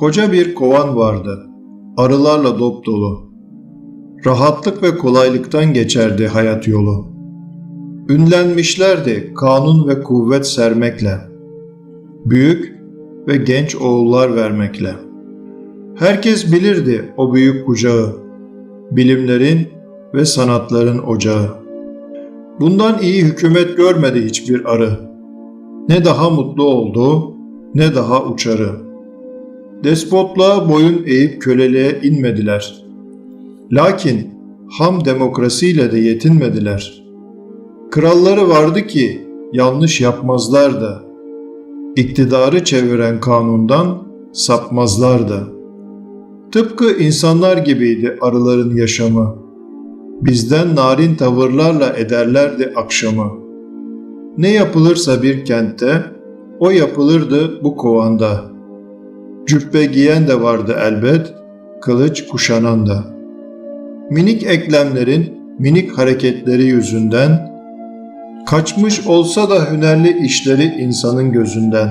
Koca bir kovan vardı. Arılarla dop dolu. Rahatlık ve kolaylıktan geçerdi hayat yolu. Ünlenmişlerdi kanun ve kuvvet sermekle. Büyük ve genç oğullar vermekle. Herkes bilirdi o büyük kucağı, bilimlerin ve sanatların ocağı. Bundan iyi hükümet görmedi hiçbir arı. Ne daha mutlu oldu, ne daha uçarı. Despotluğa boyun eğip köleliğe inmediler. Lakin ham demokrasiyle de yetinmediler. Kralları vardı ki yanlış yapmazlardı. İktidarı çeviren kanundan sapmazlardı. Tıpkı insanlar gibiydi arıların yaşamı. Bizden narin tavırlarla ederlerdi akşamı. Ne yapılırsa bir kentte, o yapılırdı bu kovanda. Cübbe giyen de vardı elbet, kılıç kuşanan da. Minik eklemlerin minik hareketleri yüzünden, kaçmış olsa da hünerli işleri insanın gözünden.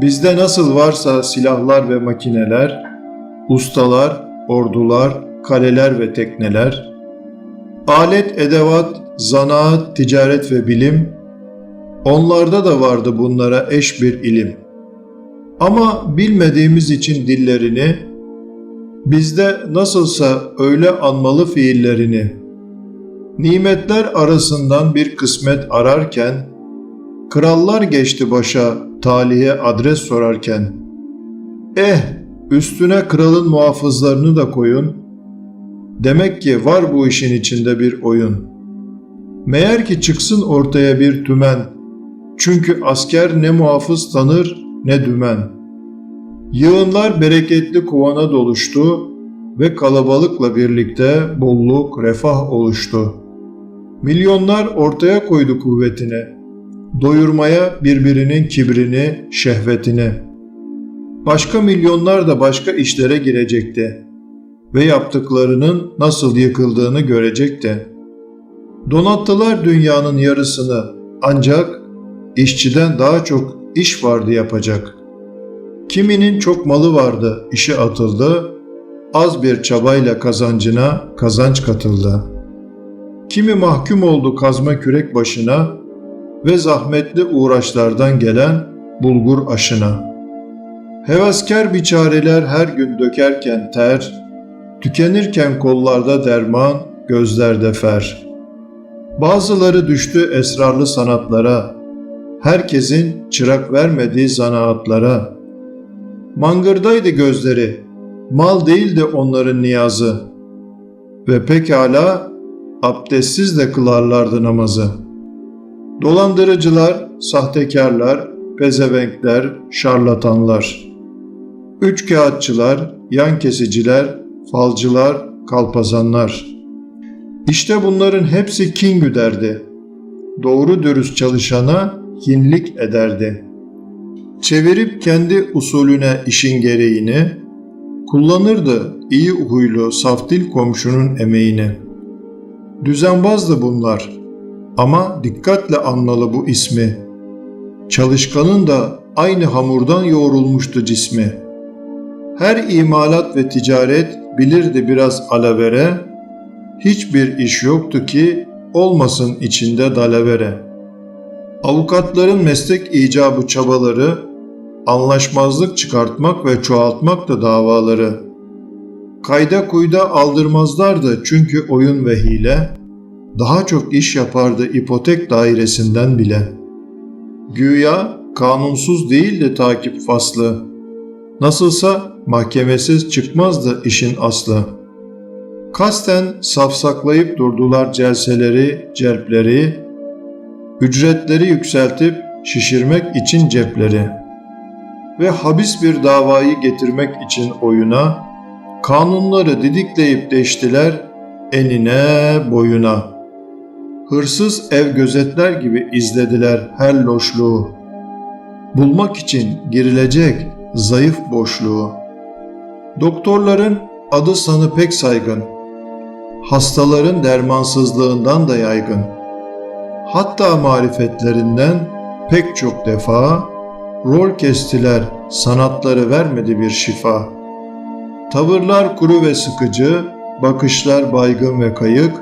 Bizde nasıl varsa silahlar ve makineler, ustalar, ordular, kaleler ve tekneler, alet, edevat, zanaat, ticaret ve bilim, onlarda da vardı bunlara eş bir ilim. Ama bilmediğimiz için dillerini, bizde nasılsa öyle anmalı fiillerini, nimetler arasından bir kısmet ararken, krallar geçti başa talihe adres sorarken, eh üstüne kralın muhafızlarını da koyun, demek ki var bu işin içinde bir oyun. Meğer ki çıksın ortaya bir tümen, çünkü asker ne muhafız tanır ne dümen. Yığınlar bereketli kovana doluştu ve kalabalıkla birlikte bolluk, refah oluştu. Milyonlar ortaya koydu kuvvetini, doyurmaya birbirinin kibrini, şehvetini. Başka milyonlar da başka işlere girecekti ve yaptıklarının nasıl yıkıldığını görecekti. Donattılar dünyanın yarısını ancak işçiden daha çok iş vardı yapacak. Kiminin çok malı vardı, işe atıldı, az bir çabayla kazancına kazanç katıldı. Kimi mahkum oldu kazma kürek başına ve zahmetli uğraşlardan gelen bulgur aşına. Hevaskar biçareler her gün dökerken ter, tükenirken kollarda derman, gözlerde fer. Bazıları düştü esrarlı sanatlara, herkesin çırak vermediği zanaatlara. Mangırdaydı gözleri, mal değildi onların niyazı. Ve pekala abdestsiz de kılarlardı namazı. Dolandırıcılar, sahtekarlar, pezevenkler, şarlatanlar. Üç kağıtçılar, yan kesiciler, falcılar, kalpazanlar. İşte bunların hepsi kin güderdi. Doğru dürüst çalışana hinlik ederdi. Çevirip kendi usulüne işin gereğini, kullanırdı iyi huylu saftil komşunun emeğini. Düzenbazdı bunlar ama dikkatle anmalı bu ismi. Çalışkanın da aynı hamurdan yoğrulmuştu cismi. Her imalat ve ticaret bilirdi biraz alavere, hiçbir iş yoktu ki olmasın içinde dalavere.'' Avukatların meslek icabı çabaları, anlaşmazlık çıkartmak ve çoğaltmak da davaları. Kayda kuyda aldırmazlardı çünkü oyun ve hile, daha çok iş yapardı ipotek dairesinden bile. Güya kanunsuz değildi takip faslı. Nasılsa mahkemesiz çıkmazdı işin aslı. Kasten safsaklayıp durdular celseleri, cerpleri, ücretleri yükseltip şişirmek için cepleri ve habis bir davayı getirmek için oyuna, kanunları didikleyip deştiler enine boyuna. Hırsız ev gözetler gibi izlediler her loşluğu. Bulmak için girilecek zayıf boşluğu. Doktorların adı sanı pek saygın. Hastaların dermansızlığından da yaygın.'' hatta marifetlerinden pek çok defa Rol kestiler, sanatları vermedi bir şifa. Tavırlar kuru ve sıkıcı, bakışlar baygın ve kayık,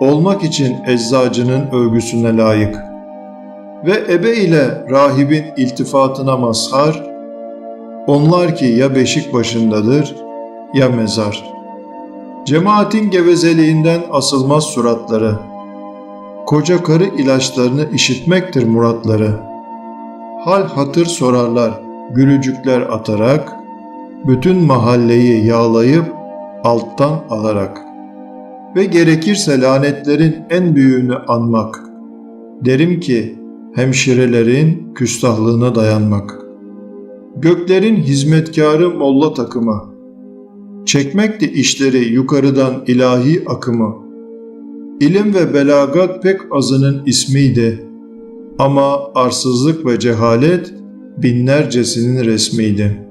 olmak için eczacının övgüsüne layık. Ve ebe ile rahibin iltifatına mazhar, onlar ki ya beşik başındadır ya mezar. Cemaatin gevezeliğinden asılmaz suratları, koca karı ilaçlarını işitmektir muratları. Hal hatır sorarlar, gülücükler atarak, bütün mahalleyi yağlayıp alttan alarak ve gerekirse lanetlerin en büyüğünü anmak. Derim ki hemşirelerin küstahlığına dayanmak. Göklerin hizmetkarı molla takımı. Çekmekti işleri yukarıdan ilahi akımı. İlim ve belagat pek azının ismiydi. Ama arsızlık ve cehalet binlercesinin resmiydi.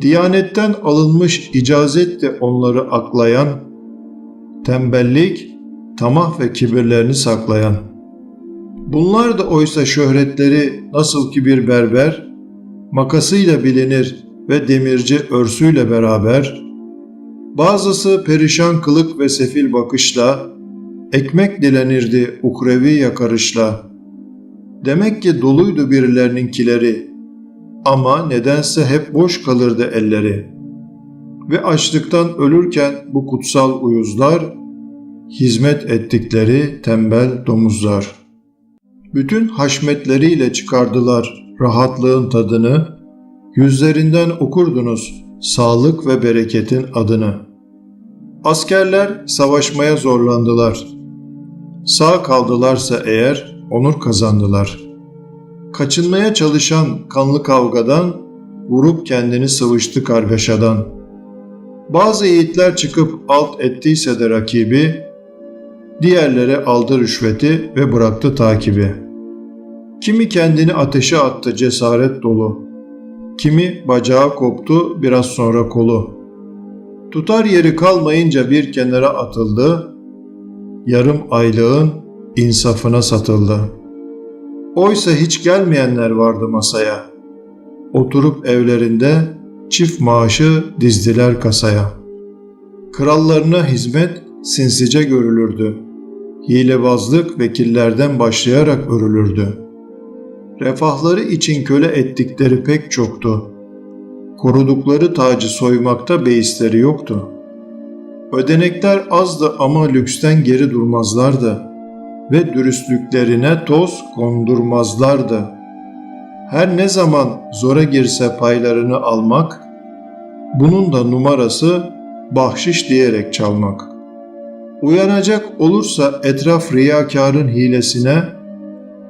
Diyanetten alınmış icazetle onları aklayan, tembellik, tamah ve kibirlerini saklayan. Bunlar da oysa şöhretleri nasıl ki bir berber, makasıyla bilinir ve demirci örsüyle beraber, bazısı perişan kılık ve sefil bakışla, ekmek dilenirdi ukrevi yakarışla. Demek ki doluydu birilerininkileri, ama nedense hep boş kalırdı elleri. Ve açlıktan ölürken bu kutsal uyuzlar, hizmet ettikleri tembel domuzlar. Bütün haşmetleriyle çıkardılar rahatlığın tadını, yüzlerinden okurdunuz sağlık ve bereketin adını. Askerler savaşmaya zorlandılar. Sağ kaldılarsa eğer onur kazandılar. Kaçınmaya çalışan kanlı kavgadan vurup kendini sıvıştı kargaşadan. Bazı yiğitler çıkıp alt ettiyse de rakibi, diğerleri aldı rüşveti ve bıraktı takibi. Kimi kendini ateşe attı cesaret dolu, kimi bacağı koptu biraz sonra kolu. Tutar yeri kalmayınca bir kenara atıldı, yarım aylığın insafına satıldı. Oysa hiç gelmeyenler vardı masaya. Oturup evlerinde çift maaşı dizdiler kasaya. Krallarına hizmet sinsice görülürdü. Hilebazlık vekillerden başlayarak örülürdü. Refahları için köle ettikleri pek çoktu. Korudukları tacı soymakta beisleri yoktu. Ödenekler azdı ama lüksten geri durmazlardı ve dürüstlüklerine toz kondurmazlardı. Her ne zaman zora girse paylarını almak, bunun da numarası bahşiş diyerek çalmak. Uyanacak olursa etraf riyakarın hilesine,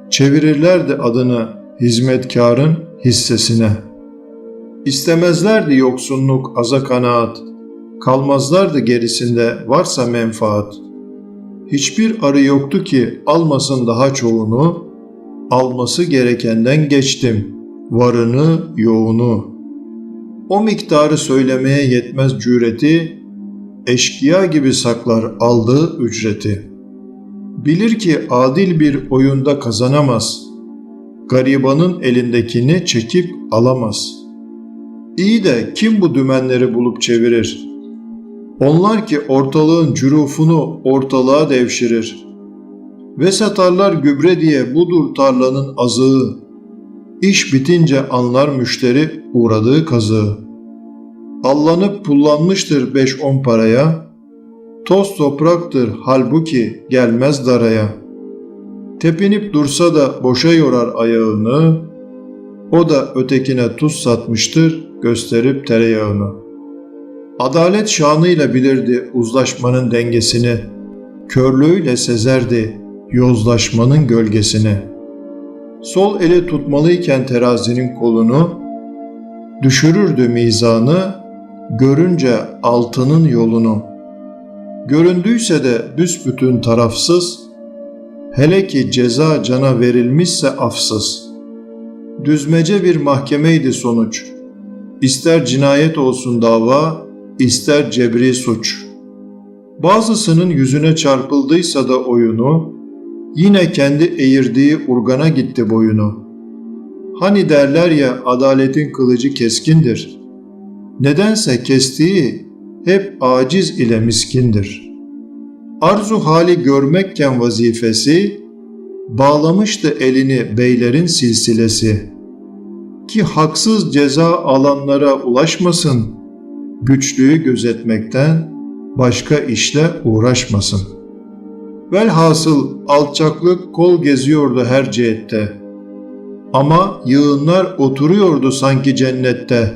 çevirirlerdi adını hizmetkarın hissesine. İstemezlerdi yoksunluk aza kanaat, kalmazlardı gerisinde varsa menfaat. Hiçbir arı yoktu ki almasın daha çoğunu, alması gerekenden geçtim, varını yoğunu. O miktarı söylemeye yetmez cüreti, eşkıya gibi saklar aldığı ücreti. Bilir ki adil bir oyunda kazanamaz, garibanın elindekini çekip alamaz. İyi de kim bu dümenleri bulup çevirir? Onlar ki ortalığın cürufunu ortalığa devşirir. Ve satarlar gübre diye budur tarlanın azığı. İş bitince anlar müşteri uğradığı kazığı. Allanıp pullanmıştır beş on paraya, toz topraktır halbuki gelmez daraya. Tepinip dursa da boşa yorar ayağını, o da ötekine tuz satmıştır gösterip tereyağını. Adalet şanıyla bilirdi uzlaşmanın dengesini, körlüğüyle sezerdi yozlaşmanın gölgesini. Sol eli tutmalıyken terazinin kolunu, düşürürdü mizanı, görünce altının yolunu. Göründüyse de büsbütün tarafsız, hele ki ceza cana verilmişse afsız. Düzmece bir mahkemeydi sonuç. İster cinayet olsun dava, ister cebri suç. Bazısının yüzüne çarpıldıysa da oyunu, yine kendi eğirdiği urgana gitti boyunu. Hani derler ya adaletin kılıcı keskindir. Nedense kestiği hep aciz ile miskindir. Arzu hali görmekken vazifesi, bağlamıştı elini beylerin silsilesi. Ki haksız ceza alanlara ulaşmasın, güçlüğü gözetmekten başka işle uğraşmasın. Velhasıl alçaklık kol geziyordu her cihette. Ama yığınlar oturuyordu sanki cennette.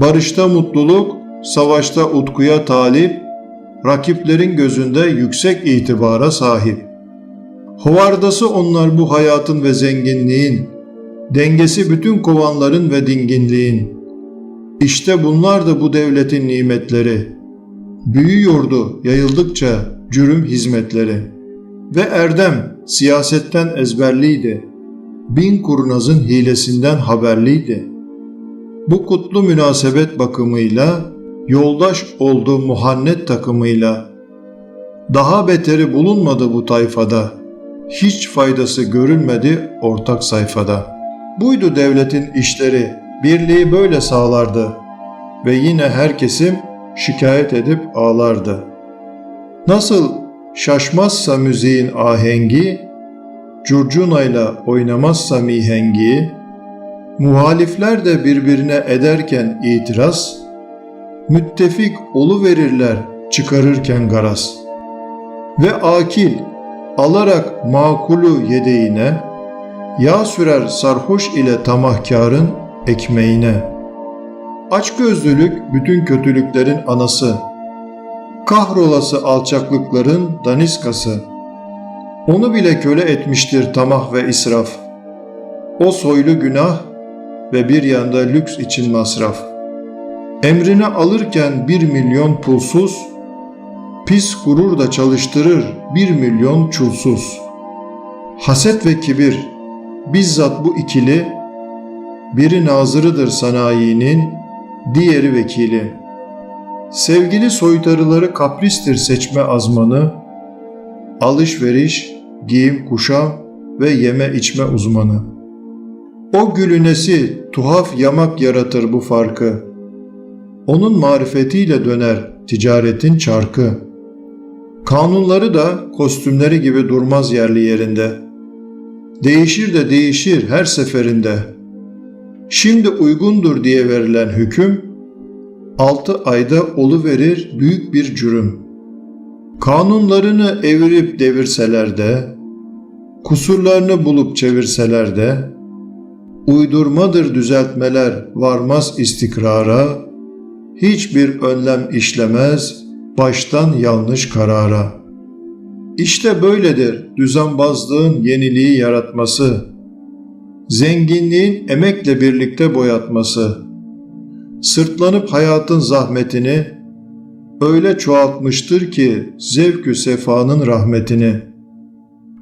Barışta mutluluk, savaşta utkuya talip, rakiplerin gözünde yüksek itibara sahip. Hovardası onlar bu hayatın ve zenginliğin, dengesi bütün kovanların ve dinginliğin. İşte bunlar da bu devletin nimetleri. Büyüyordu yayıldıkça cürüm hizmetleri. Ve erdem siyasetten ezberliydi. Bin kurnazın hilesinden haberliydi. Bu kutlu münasebet bakımıyla yoldaş oldu muhannet takımıyla. Daha beteri bulunmadı bu tayfada. Hiç faydası görülmedi ortak sayfada. Buydu devletin işleri, birliği böyle sağlardı ve yine her kesim şikayet edip ağlardı. Nasıl şaşmazsa müziğin ahengi, curcunayla oynamazsa mihengi, muhalifler de birbirine ederken itiraz, müttefik olu verirler çıkarırken garaz. Ve akil alarak makulu yedeğine, yağ sürer sarhoş ile tamahkarın ekmeğine. Açgözlülük bütün kötülüklerin anası. Kahrolası alçaklıkların daniskası. Onu bile köle etmiştir tamah ve israf. O soylu günah ve bir yanda lüks için masraf. Emrine alırken bir milyon pulsuz, pis gurur da çalıştırır bir milyon çulsuz. Haset ve kibir, bizzat bu ikili, biri nazırıdır sanayinin, diğeri vekili. Sevgili soytarıları kapristir seçme azmanı, alışveriş, giyim kuşam ve yeme içme uzmanı. O gülünesi tuhaf yamak yaratır bu farkı. Onun marifetiyle döner ticaretin çarkı. Kanunları da kostümleri gibi durmaz yerli yerinde. Değişir de değişir her seferinde. Şimdi uygundur diye verilen hüküm, altı ayda olu verir büyük bir cürüm. Kanunlarını evirip devirseler de, kusurlarını bulup çevirseler de, uydurmadır düzeltmeler varmaz istikrara, hiçbir önlem işlemez baştan yanlış karara. İşte böyledir düzenbazlığın yeniliği yaratması, zenginliğin emekle birlikte boyatması, sırtlanıp hayatın zahmetini öyle çoğaltmıştır ki zevkü sefanın rahmetini.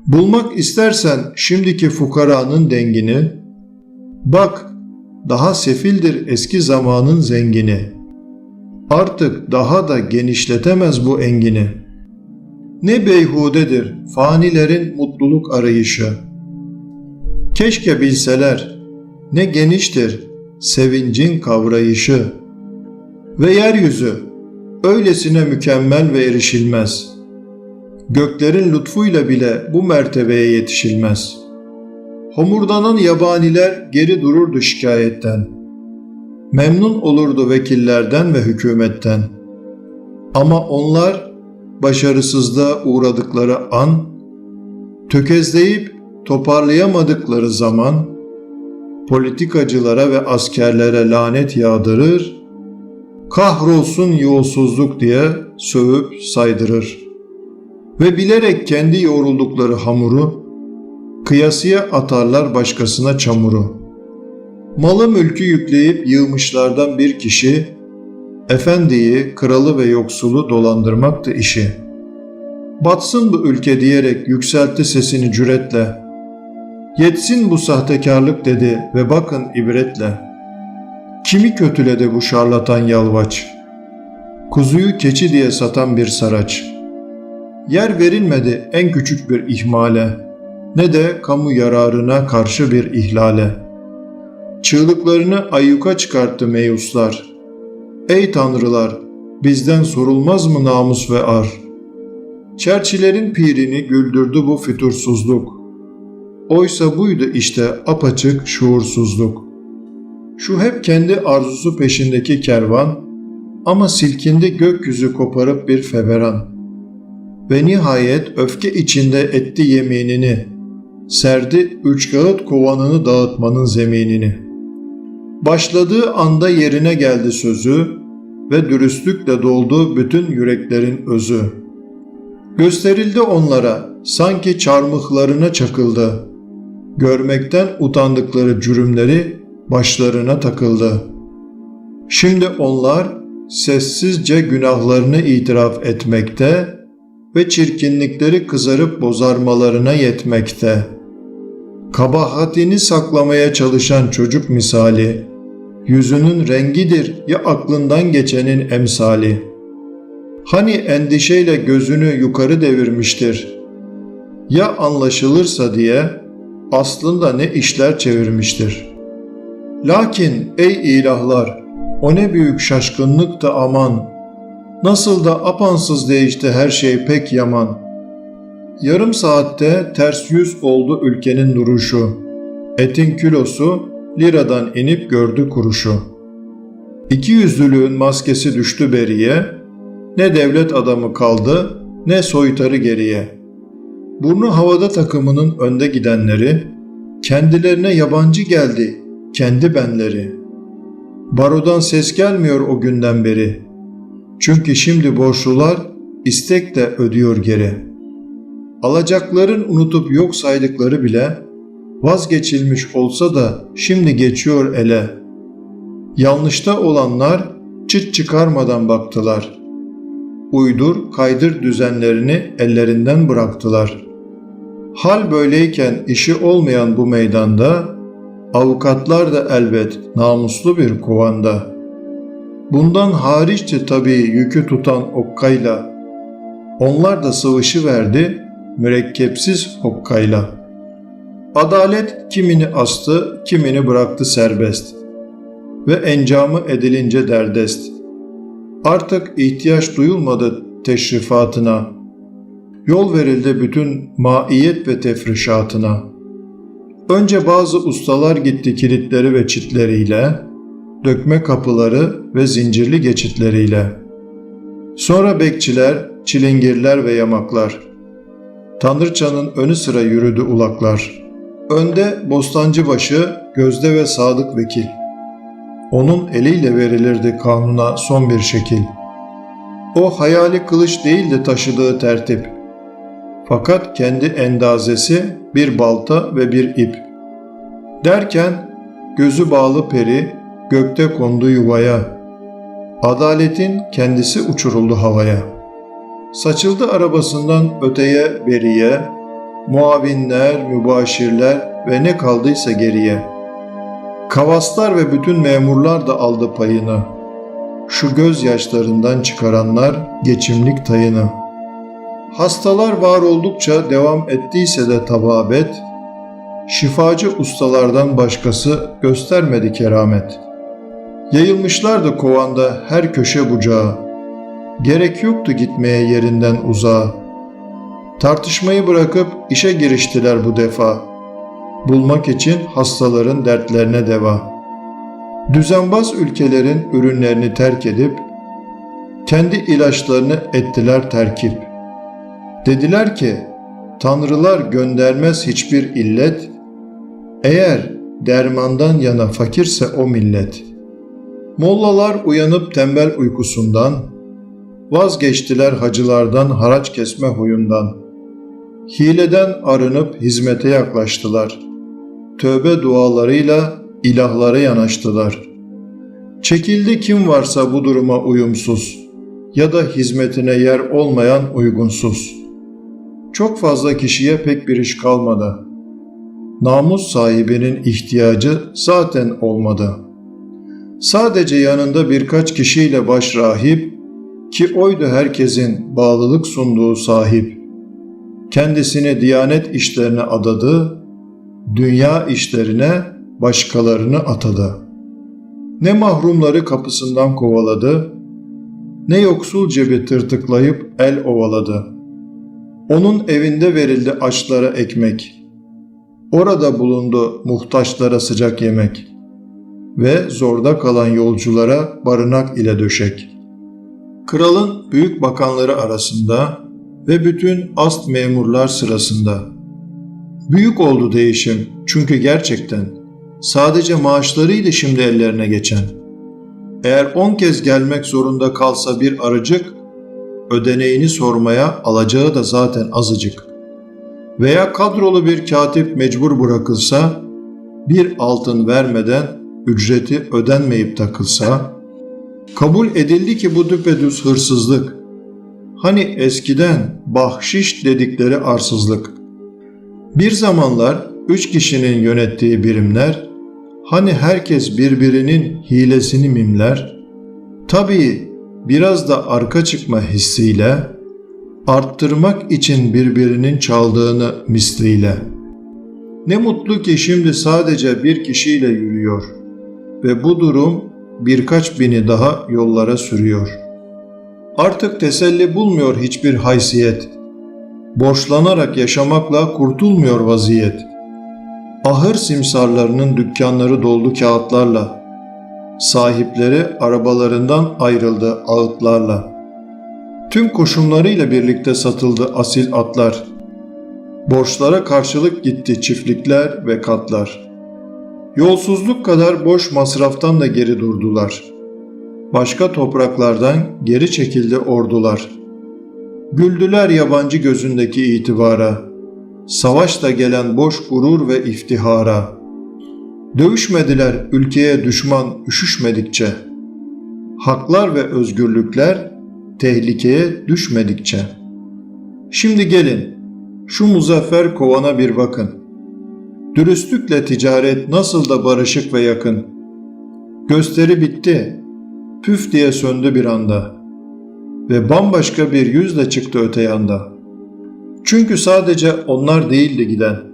Bulmak istersen şimdiki fukaranın dengini, bak daha sefildir eski zamanın zengini. Artık daha da genişletemez bu engini. Ne beyhudedir fanilerin mutluluk arayışı. Keşke bilseler ne geniştir sevincin kavrayışı. Ve yeryüzü öylesine mükemmel ve erişilmez. Göklerin lütfuyla bile bu mertebeye yetişilmez. Homurdanan yabaniler geri dururdu şikayetten. Memnun olurdu vekillerden ve hükümetten. Ama onlar başarısızlığa uğradıkları an, tökezleyip toparlayamadıkları zaman, politikacılara ve askerlere lanet yağdırır, kahrolsun yolsuzluk diye sövüp saydırır. Ve bilerek kendi yoğruldukları hamuru, kıyasıya atarlar başkasına çamuru. Malı mülkü yükleyip yığmışlardan bir kişi, efendiyi, kralı ve yoksulu dolandırmaktı işi. Batsın bu ülke diyerek yükseltti sesini cüretle. Yetsin bu sahtekarlık dedi ve bakın ibretle. Kimi kötüledi bu şarlatan yalvaç? Kuzuyu keçi diye satan bir saraç. Yer verilmedi en küçük bir ihmale, ne de kamu yararına karşı bir ihlale. Çığlıklarını ayyuka çıkarttı meyuslar. Ey tanrılar, bizden sorulmaz mı namus ve ar? Çerçilerin pirini güldürdü bu fütursuzluk. Oysa buydu işte apaçık şuursuzluk. Şu hep kendi arzusu peşindeki kervan ama silkindi gökyüzü koparıp bir feveran. Ve nihayet öfke içinde etti yeminini, serdi üç kağıt kovanını dağıtmanın zeminini. Başladığı anda yerine geldi sözü ve dürüstlükle doldu bütün yüreklerin özü. Gösterildi onlara, sanki çarmıhlarına çakıldı. Görmekten utandıkları cürümleri başlarına takıldı. Şimdi onlar sessizce günahlarını itiraf etmekte ve çirkinlikleri kızarıp bozarmalarına yetmekte. Kabahatini saklamaya çalışan çocuk misali, yüzünün rengidir ya aklından geçenin emsali. Hani endişeyle gözünü yukarı devirmiştir. Ya anlaşılırsa diye aslında ne işler çevirmiştir. Lakin ey ilahlar, o ne büyük şaşkınlık da aman, nasıl da apansız değişti her şey pek yaman. Yarım saatte ters yüz oldu ülkenin duruşu. Etin kilosu liradan inip gördü kuruşu. İki yüzlülüğün maskesi düştü beriye, ne devlet adamı kaldı ne soytarı geriye. Burnu havada takımının önde gidenleri, kendilerine yabancı geldi kendi benleri. Barodan ses gelmiyor o günden beri. Çünkü şimdi borçlular istekle ödüyor geri. Alacakların unutup yok saydıkları bile vazgeçilmiş olsa da şimdi geçiyor ele. Yanlışta olanlar çıt çıkarmadan baktılar. Uydur kaydır düzenlerini ellerinden bıraktılar. Hal böyleyken işi olmayan bu meydanda avukatlar da elbet namuslu bir kovanda. Bundan hariçti tabii yükü tutan okkayla. Onlar da sıvışı verdi mürekkepsiz hokkayla. Adalet kimini astı, kimini bıraktı serbest ve encamı edilince derdest. Artık ihtiyaç duyulmadı teşrifatına. Yol verildi bütün maiyet ve tefrişatına. Önce bazı ustalar gitti kilitleri ve çitleriyle, dökme kapıları ve zincirli geçitleriyle. Sonra bekçiler, çilingirler ve yamaklar. Tanrıçanın önü sıra yürüdü ulaklar. Önde bostancıbaşı, gözde ve sadık vekil. Onun eliyle verilirdi kanuna son bir şekil. O hayali kılıç değildi taşıdığı tertip. Fakat kendi endazesi bir balta ve bir ip. Derken gözü bağlı peri gökte kondu yuvaya. Adaletin kendisi uçuruldu havaya. Saçıldı arabasından öteye beriye, muavinler, mübaşirler ve ne kaldıysa geriye. Kavaslar ve bütün memurlar da aldı payını. Şu gözyaşlarından çıkaranlar geçimlik tayını. Hastalar var oldukça devam ettiyse de tababet, şifacı ustalardan başkası göstermedi keramet. Yayılmışlardı kovanda her köşe bucağı. Gerek yoktu gitmeye yerinden uzağa. Tartışmayı bırakıp işe giriştiler bu defa. Bulmak için hastaların dertlerine deva. Düzenbaz ülkelerin ürünlerini terk edip kendi ilaçlarını ettiler terkip. Dediler ki tanrılar göndermez hiçbir illet eğer dermandan yana fakirse o millet. Mollalar uyanıp tembel uykusundan vazgeçtiler hacılardan haraç kesme huyundan. Hileden arınıp hizmete yaklaştılar. Tövbe dualarıyla ilahlara yanaştılar. Çekildi kim varsa bu duruma uyumsuz ya da hizmetine yer olmayan uygunsuz. Çok fazla kişiye pek bir iş kalmadı. Namus sahibinin ihtiyacı zaten olmadı. Sadece yanında birkaç kişiyle baş rahip ki oydu herkesin bağlılık sunduğu sahip. Kendisini diyanet işlerine adadı, dünya işlerine başkalarını atadı. Ne mahrumları kapısından kovaladı, ne yoksul cebi tırtıklayıp el ovaladı. Onun evinde verildi açlara ekmek. Orada bulundu muhtaçlara sıcak yemek ve zorda kalan yolculara barınak ile döşek. Kralın büyük bakanları arasında ve bütün ast memurlar sırasında. Büyük oldu değişim çünkü gerçekten sadece maaşlarıydı şimdi ellerine geçen. Eğer on kez gelmek zorunda kalsa bir arıcık, ödeneğini sormaya alacağı da zaten azıcık. Veya kadrolu bir katip mecbur bırakılsa, bir altın vermeden ücreti ödenmeyip takılsa, kabul edildi ki bu düpedüz hırsızlık. Hani eskiden bahşiş dedikleri arsızlık. Bir zamanlar üç kişinin yönettiği birimler, hani herkes birbirinin hilesini mimler, tabii biraz da arka çıkma hissiyle, arttırmak için birbirinin çaldığını misliyle. Ne mutlu ki şimdi sadece bir kişiyle yürüyor ve bu durum birkaç bini daha yollara sürüyor. Artık teselli bulmuyor hiçbir haysiyet. Borçlanarak yaşamakla kurtulmuyor vaziyet. Ahır simsarlarının dükkanları doldu kağıtlarla. Sahipleri arabalarından ayrıldı ağıtlarla. Tüm koşumlarıyla birlikte satıldı asil atlar. Borçlara karşılık gitti çiftlikler ve katlar. Yolsuzluk kadar boş masraftan da geri durdular. Başka topraklardan geri çekildi ordular. Güldüler yabancı gözündeki itibara. Savaşta gelen boş gurur ve iftihara. Dövüşmediler ülkeye düşman üşüşmedikçe. Haklar ve özgürlükler tehlikeye düşmedikçe. Şimdi gelin şu muzaffer kovana bir bakın. Dürüstlükle ticaret nasıl da barışık ve yakın. Gösteri bitti. Püf diye söndü bir anda. Ve bambaşka bir yüzle çıktı öte yanda. Çünkü sadece onlar değildi giden.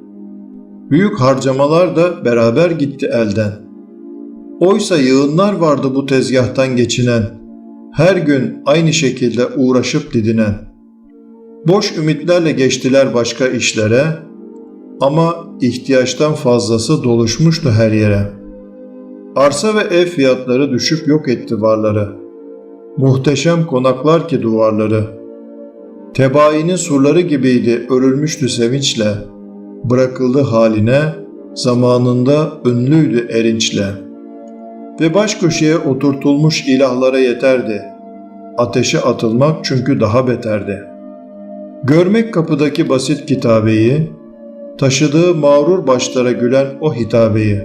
Büyük harcamalar da beraber gitti elden. Oysa yığınlar vardı bu tezgahtan geçinen. Her gün aynı şekilde uğraşıp didinen. Boş ümitlerle geçtiler başka işlere ama ihtiyaçtan fazlası doluşmuştu her yere. Arsa ve ev fiyatları düşüp yok etti varları. Muhteşem konaklar ki duvarları. Tebainin surları gibiydi örülmüştü sevinçle. Bırakıldı haline, zamanında ünlüydü erinçle. Ve baş köşeye oturtulmuş ilahlara yeterdi. Ateşe atılmak çünkü daha beterdi. Görmek kapıdaki basit kitabeyi, taşıdığı mağrur başlara gülen o hitabeyi.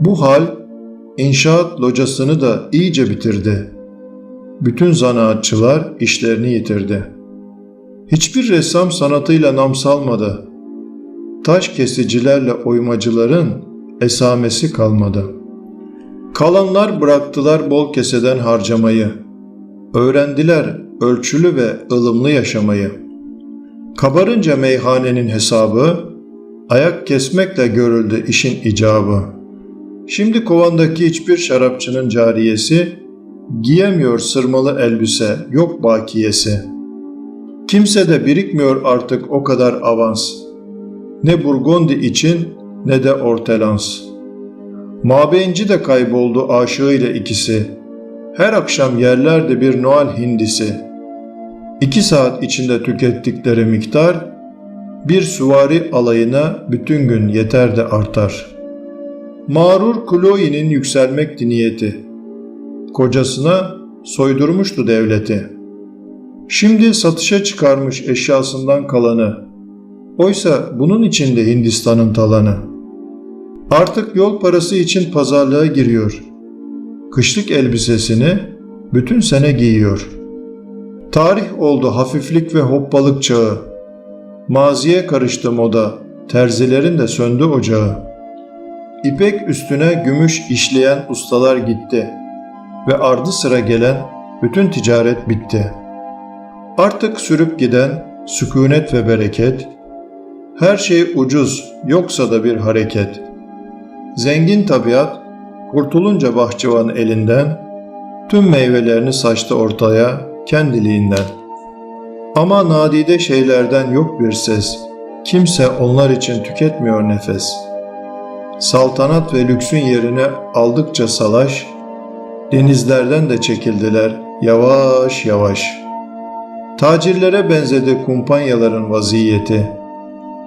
Bu hal inşaat locasını da iyice bitirdi. Bütün zanaatçılar işlerini yitirdi. Hiçbir ressam sanatıyla nam salmadı. Taş kesicilerle oymacıların esamesi kalmadı. Kalanlar bıraktılar bol keseden harcamayı. Öğrendiler ölçülü ve ılımlı yaşamayı. Kabarınca meyhanenin hesabı, ayak kesmekle görüldü işin icabı. Şimdi kovandaki hiçbir şarapçının cariyesi, giyemiyor sırmalı elbise, yok bakiyesi. Kimse de birikmiyor artık o kadar avans. Ne Burgondi için ne de Ortelans. Mabeyinci de kayboldu aşığıyla ikisi. Her akşam yerlerde bir Noel hindisi. İki saat içinde tükettikleri miktar, bir süvari alayına bütün gün yeter de artar. Mağrur Chloe'nin yükselmek niyeti. Kocasına soydurmuştu devleti. Şimdi satışa çıkarmış eşyasından kalanı. Oysa bunun içinde Hindistan'ın talanı. Artık yol parası için pazarlığa giriyor. Kışlık elbisesini bütün sene giyiyor. Tarih oldu hafiflik ve hoppalık çağı. Maziye karıştı moda, terzilerin de söndü ocağı. İpek üstüne gümüş işleyen ustalar gitti ve ardı sıra gelen bütün ticaret bitti. Artık sürüp giden sükunet ve bereket, her şey ucuz yoksa da bir hareket. Zengin tabiat, kurtulunca bahçıvan elinden, tüm meyvelerini saçtı ortaya kendiliğinden. Ama nadide şeylerden yok bir ses, kimse onlar için tüketmiyor nefes. Saltanat ve lüksün yerine aldıkça salaş, denizlerden de çekildiler yavaş yavaş. Tacirlere benzedi kumpanyaların vaziyeti.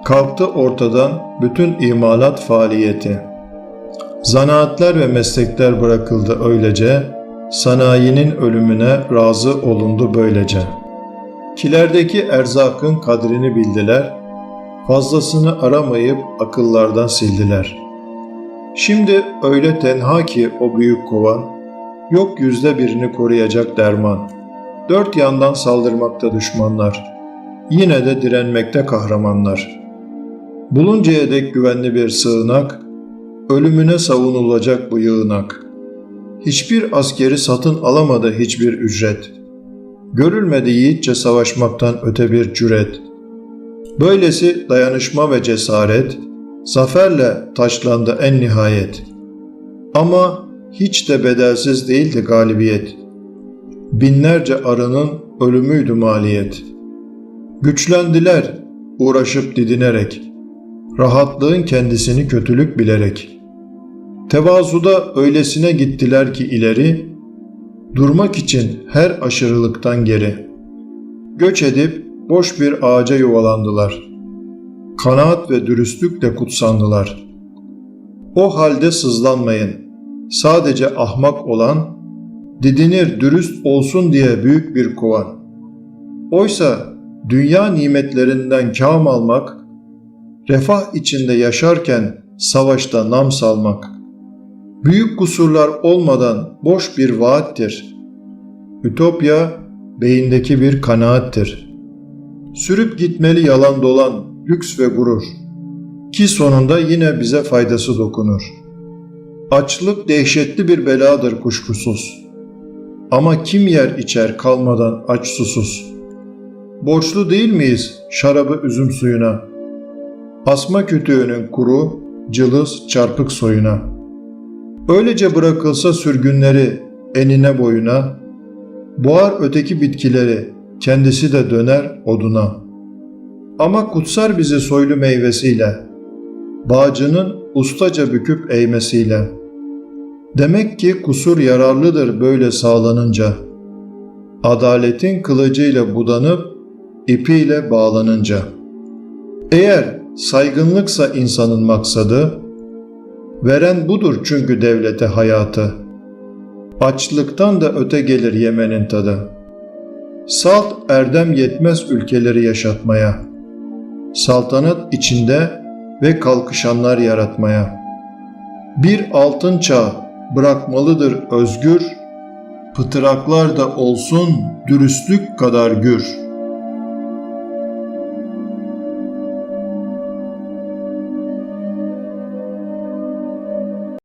Kalktı ortadan bütün imalat faaliyeti. Zanaatler ve meslekler bırakıldı öylece, sanayinin ölümüne razı olundu böylece. Kilerdeki erzakın kadrini bildiler, fazlasını aramayıp akıllardan sildiler. Şimdi öyle tenha ki o büyük kovan, yok yüzde birini koruyacak derman. Dört yandan saldırmakta düşmanlar, yine de direnmekte kahramanlar. Buluncaya dek güvenli bir sığınak, ölümüne savunulacak bu yığınak. Hiçbir askeri satın alamadı hiçbir ücret. Görülmedi yiğitçe savaşmaktan öte bir cüret. Böylesi dayanışma ve cesaret, zaferle taçlandı en nihayet. Ama hiç de bedelsiz değildi galibiyet. Binlerce arının ölümüydü maliyet. Güçlendiler uğraşıp didinerek. Rahatlığın kendisini kötülük bilerek. Tevazuda öylesine gittiler ki ileri, durmak için her aşırılıktan geri. Göç edip boş bir ağaca yuvalandılar. Kanaat ve dürüstlükle kutsandılar. O halde sızlanmayın. Sadece ahmak olan, didinir dürüst olsun diye büyük bir kovan. Oysa dünya nimetlerinden kâm almak, refah içinde yaşarken savaşta nam salmak, büyük kusurlar olmadan boş bir vaattir. Ütopya beyindeki bir kanaattir. Sürüp gitmeli yalan dolan, lüks ve gurur. Ki sonunda yine bize faydası dokunur. Açlık dehşetli bir beladır kuşkusuz. Ama kim yer içer kalmadan aç susuz? Borçlu değil miyiz şarabı üzüm suyuna? Asma kütüğünün kuru, cılız, çarpık soyuna. Öylece bırakılsa sürgünleri enine boyuna, boğar öteki bitkileri, kendisi de döner oduna. Ama kutsar bizi soylu meyvesiyle, bağcının ustaca büküp eğmesiyle. Demek ki kusur yararlıdır böyle sağlanınca. Adaletin kılıcıyla budanıp, ipiyle bağlanınca. Eğer saygınlıksa insanın maksadı, veren budur çünkü devlete hayatı. Açlıktan da öte gelir yemenin tadı. Salt erdem yetmez ülkeleri yaşatmaya. Saltanat içinde ve kalkışanlar yaratmaya. Bir altın çağ bırakmalıdır özgür, pıtıraklar da olsun dürüstlük kadar gür.''